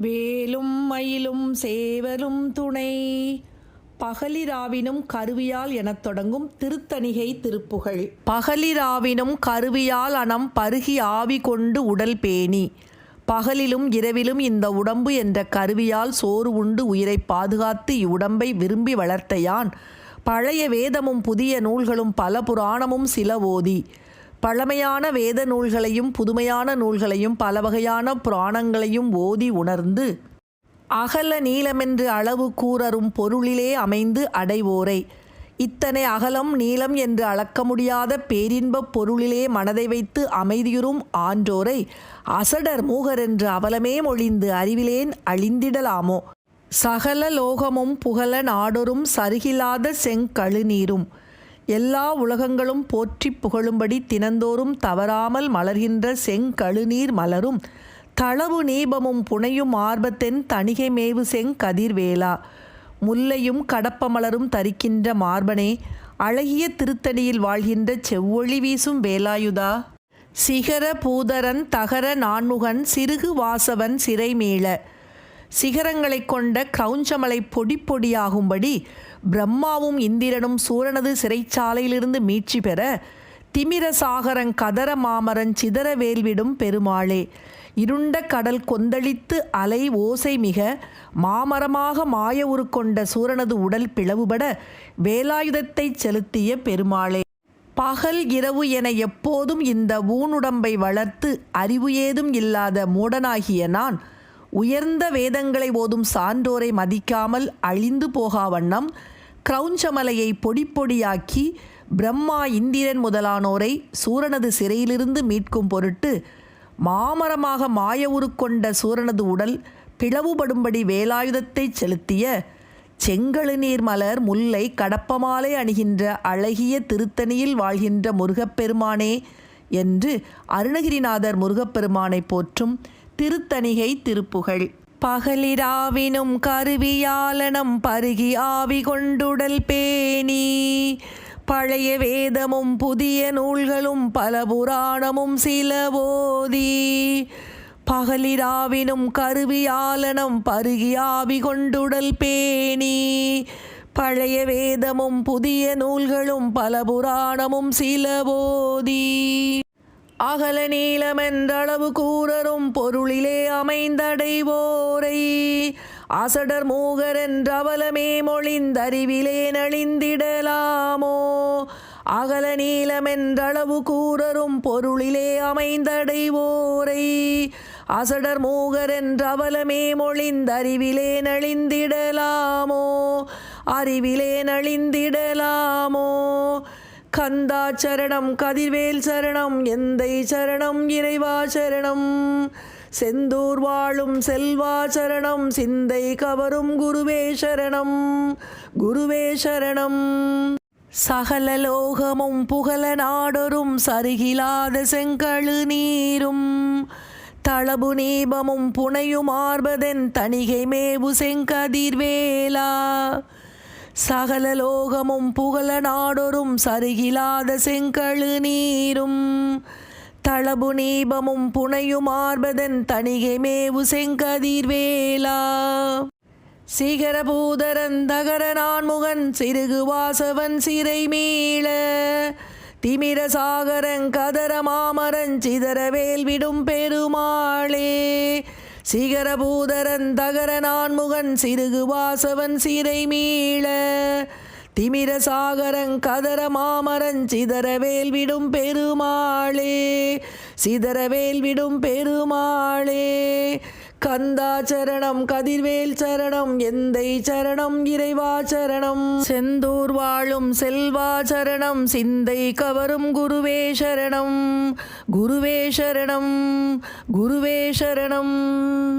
வேலும் மயிலும் சேவலும் துணை. பகலிராவினும் கருவியால் எனத் தொடங்கும் திருத்தணிகை திருப்புகழ். பகலிராவினும் கருவியால் அனம் பருகி ஆவி கொண்டு உடல் பேணி. பகலிலும் இரவிலும் இந்த உடம்பு என்ற கருவியால் சோறு உண்டு உயிரை பாதுகாத்து இவ்வுடம்பை விரும்பி வளர்த்த யான். பழைய வேதமும் புதிய நூல்களும் பல புராணமும் சில ஓதி. பழமையான வேத நூல்களையும் புதுமையான நூல்களையும் பல வகையான புராணங்களையும் ஓதி உணர்ந்து அகல நீளமென்று அளவு கூறரும் பொருளிலே அமைந்து அடைவோரை. இத்தனை அகலம் நீளம் என்று அளக்க முடியாத பேரின்பப் பொருளிலே மனதை வைத்து அமைதியுறும் ஆன்றோரை அசடர் மூகர் என்று அவலமே மொழிந்து அறிவிலேன் அழிந்திடலாமோ? சகல லோகமும் புகழ நாடொரும் சருகில்லாத செங்கழுநீரும். எல்லா உலகங்களும் போற்றிப் புகழும்படி தினந்தோறும் தவறாமல் மலர்கின்ற செங்கழுநீர் மலரும். தளவு நீபமும் புனையும் மார்பத்தென் தணிகை மேவு செங்கதிர்வேலா. முல்லையும் கடப்பமலரும் தரிக்கின்ற மார்பனே அழகிய திருத்தணியில் வாழ்கின்ற செவ்வொளி வீசும் வேலாயுதா. சிகர பூதரன் தகர நான்முகன் சிறுகு வாசவன் சிறைமீள. சிகரங்களைக் கொண்ட கிரௌஞ்சமலை பொடி பொடியாகும்படி பிரம்மாவும் இந்திரனும் சூரனது சிறைச்சாலையிலிருந்து மீட்சி பெற திமிர சாகரங் கதர மாமரன் சிதற வேல்விடும் பெருமாளே. இருண்ட கடல் கொந்தளித்து அலை ஓசை மிக மாமரமாக மாய உருக்கொண்ட சூரனது உடல் பிளவுபட வேலாயுதத்தைச் செலுத்திய பெருமாளே. பகல் இரவு என எப்போதும் இந்த ஊனுடம்பை வளர்த்து அறிவு ஏதும் இல்லாத மூடனாகிய நான் உயர்ந்த வேதங்களை ஓதும் சான்றோரை மதிக்காமல் அழிந்து போகா வண்ணம் கிரௌஞ்சமலையை பொடி பொடியாக்கி பிரம்மா இந்திரன் முதலானோரை சூரனது சிறையிலிருந்து மீட்கும் பொருட்டு மாமரமாக மாய உருக்கொண்ட சூரனது உடல் பிளவுபடும்படி வேலாயுதத்தை செலுத்திய செங்கழுநீர் மலர் முல்லை கடப்பமாலை அணிகின்ற அழகிய திருத்தணியில் வாழ்கின்ற முருகப்பெருமானே என்று அருணகிரிநாதர் முருகப்பெருமானை போற்றும் திருத்தணிகை திருப்புகழ் பகலிராவினும் கருவியாலனம் பருகி ஆவி கொண்டுடல் பேணி. பழைய வேதமும் புதிய நூல்களும் பல புராணமும் சில ஓதி. பகலிராவினும் கருவியாலனம் பருகி ஆவி கொண்டுடல் பேணி. பழைய வேதமும் புதிய நூல்களும் பல புராணமும் சில ஓதி. அகல நீளமென்றளவு கூறரும் பொருளிலே அமைந்தடைவோரை. அசடர் மூகர் என்றவலமே மொழிந்தறிவிலே நழிந்திடலாமோ அகல நீளமென்றளவு கூறரும் பொருளிலே அமைந்தடைவோரை. அசடர் மூகர் என்றவலமே மொழிந்தறிவிலே நழிந்திடலாமோ அறிவிலே நழிந்திடலாமோ கந்தா சரணம் கதிர்வேல் சரணம் எந்தை சரணம் இறைவா சரணம். செந்தூர் வாழும் செல்வா சரணம் சிந்தை கவரும் குருவே சரணம். குருவே சரணம். சகல லோகமும் புகழ நாடொரும் சருகிலாத செங்கழு நீரும். தளபு நீபமும் புனையும் ஆர்பதென் தணிகை மேவு செங்கதிர்வேலா. சகல லோகமும் புகழ நாடொரும் சருகிலாத செங்கழு நீரும். தளபு நீபமும் புனையும் ஆர்பதன் தணிகை மேவு செங்கதிர்வேலா. சிகரபூதரன் தகர நான்முகன் சிறுகு வாசவன் சிறை மீள. திமிர சாகரன் கதர மாமரன் சிதற வேல்விடும் பெருமாளே. சிகரபூதரன் தகர நான்முகன் சிறுகு வாசவன் சீரை மீள. திமிர சாகரங் கதர மாமரன் சிதறவேல் விடும் பெருமாளே சிதறவேல் விடும் பெருமாளே. கந்தா சரணம் கதிர்வேல் சரணம் எந்தை சரணம் இறைவா சரணம். செந்தூர் வாழும் செல்வா சரணம் சிந்தை கவரும் குருவே சரணம். குருவே சரணம் குருவே சரணம்.